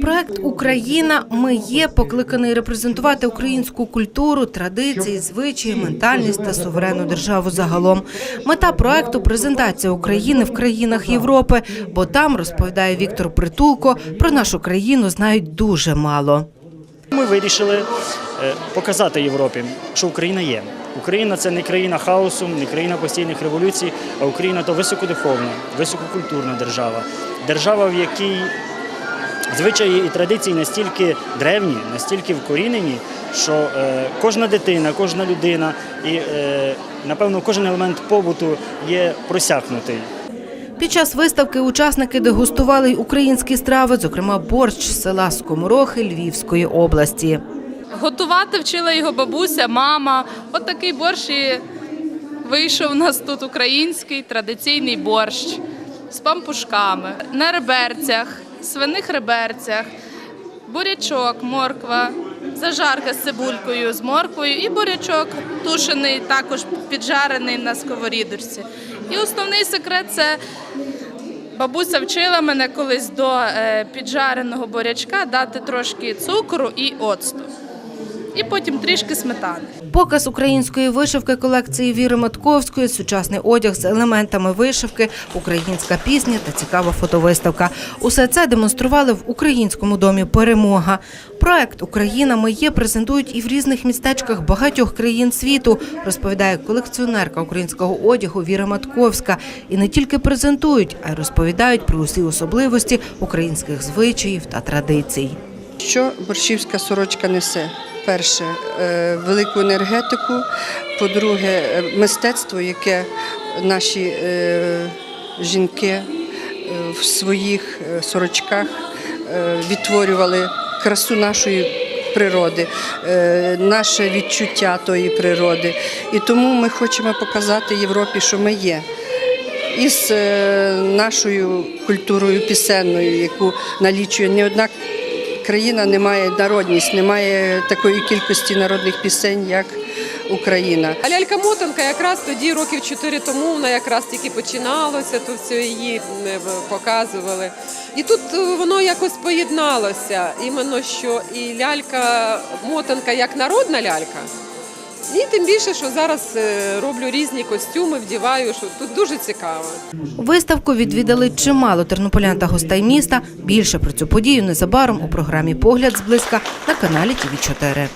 Проект Україна ми є покликаний репрезентувати українську культуру, традиції, звичаї, ментальність та суверенну державу загалом. Мета проекту презентація України в країнах Європи, бо там розповідає Віктор Притулко про нашу країну знають дуже мало. Ми вирішили е, показати Європі, що Україна є. Україна це не країна хаосу, не країна постійних революцій, а Україна то високодуховна, висококультурна держава. Держава, в якій звичаї і традиції настільки древні, настільки вкорінені, що е, кожна дитина, кожна людина і, е, напевно, кожен елемент побуту є просякнутий. Під час виставки учасники дегустували й українські страви, зокрема борщ з села Скоморохи Львівської області. Готувати вчила його бабуся, мама. От такий борщ і вийшов у нас тут український традиційний борщ з пампушками, на реберцях, свиних реберцях, бурячок, морква, зажарка з цибулькою, з морквою і бурячок тушений, також піджарений на сковорідочці. І основний секрет це Бабуся вчила мене колись до е, піджареного бурячка дати трошки цукру і оцту. І потім трішки сметани. Показ української вишивки колекції Віри Матковської, сучасний одяг з елементами вишивки, українська пісня та цікава фотовиставка. Усе це демонстрували в українському домі Перемога. Проект Україна ми є презентують і в різних містечках багатьох країн світу, розповідає колекціонерка українського одягу Віра Матковська. І не тільки презентують, а й розповідають про усі особливості українських звичаїв та традицій. Що борщівська сорочка несе? Перше, е, велику енергетику, по-друге, е, мистецтво, яке наші е, жінки в своїх сорочках відтворювали красу нашої природи, наше відчуття тої природи. І тому ми хочемо показати Європі, що ми є із нашою культурою пісенною, яку налічує не одна країна, не має народність, немає такої кількості народних пісень, як Україна. А лялька мотанка якраз тоді, років чотири тому, вона якраз тільки починалася, то все її е, показували. І тут е, воно якось поєдналося, іменно що і лялька мотанка як народна лялька. І тим більше, що зараз е, роблю різні костюми, вдіваю, що тут дуже цікаво. Виставку відвідали чимало тернополян та гостей міста. Більше про цю подію незабаром у програмі Погляд зблизька на каналі ТВ 4